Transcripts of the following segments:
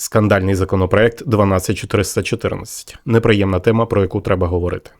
Скандальний законопроект 12414. Неприємна тема, про яку треба говорити.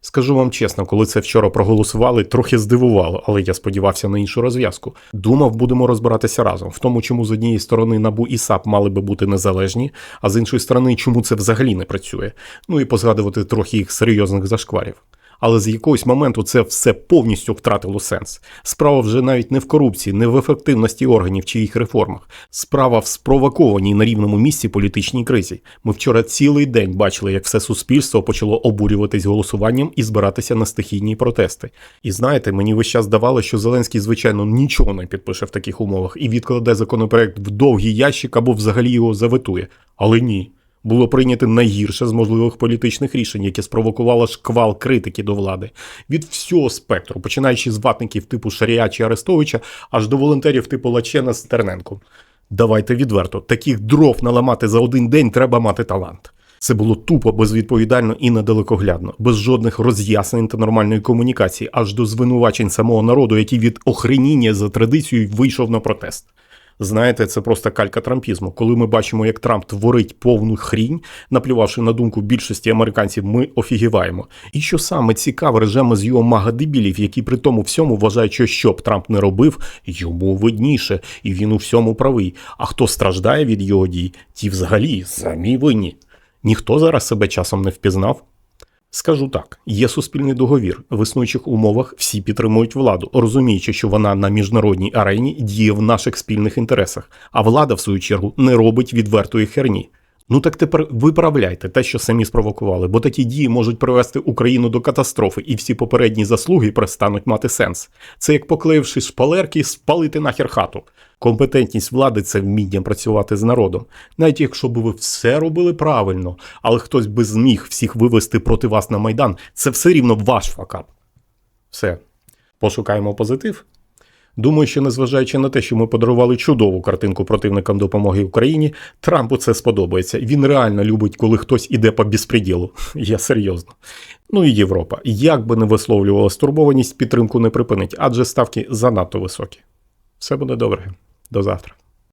Скажу вам чесно, коли це вчора проголосували, трохи здивувало, але я сподівався на іншу розв'язку. Думав, будемо розбиратися разом в тому, чому з однієї сторони набу і САП мали би бути незалежні, а з іншої сторони, чому це взагалі не працює. Ну і позгадувати трохи їх серйозних зашкварів. Але з якогось моменту це все повністю втратило сенс. Справа вже навіть не в корупції, не в ефективності органів чи їх реформах. Справа в спровокованій на рівному місці політичній кризі. Ми вчора цілий день бачили, як все суспільство почало обурюватись голосуванням і збиратися на стихійні протести. І знаєте, мені весь час здавалося, що Зеленський, звичайно, нічого не підпише в таких умовах і відкладе законопроект в довгий ящик або взагалі його заветує. Але ні було прийнято найгірше з можливих політичних рішень, яке спровокувало шквал критики до влади від всього спектру, починаючи з ватників типу Шарія чи Арестовича, аж до волонтерів типу Лачена Стерненко. Давайте відверто, таких дров наламати за один день треба мати талант. Це було тупо, безвідповідально і недалекоглядно, без жодних роз'яснень та нормальної комунікації, аж до звинувачень самого народу, який від охреніння за традицією вийшов на протест. Знаєте, це просто калька трампізму. Коли ми бачимо, як Трамп творить повну хрінь, наплювавши на думку більшості американців, ми офігіваємо. І що саме цікаве, режеми з його магадебілів, які при тому всьому вважають, що що б Трамп не робив, йому видніше, і він у всьому правий. А хто страждає від його дій, ті взагалі самі винні. Ніхто зараз себе часом не впізнав. Скажу так: є суспільний договір. В існуючих умовах всі підтримують владу, розуміючи, що вона на міжнародній арені діє в наших спільних інтересах, а влада, в свою чергу, не робить відвертої херні. Ну так тепер виправляйте те, що самі спровокували, бо такі дії можуть привести Україну до катастрофи, і всі попередні заслуги перестануть мати сенс. Це як поклеївши шпалерки, спалити нахер хату. Компетентність влади це вміння працювати з народом. Навіть якщо б ви все робили правильно, але хтось би зміг всіх вивести проти вас на майдан, це все рівно ваш факап. Все. Пошукаємо позитив. Думаю, що незважаючи на те, що ми подарували чудову картинку противникам допомоги Україні, Трампу це сподобається. Він реально любить, коли хтось іде по безпреділу. Я серйозно. Ну і Європа. Як би не висловлювала стурбованість, підтримку не припинить, адже ставки занадто високі. Все буде добре. До завтра.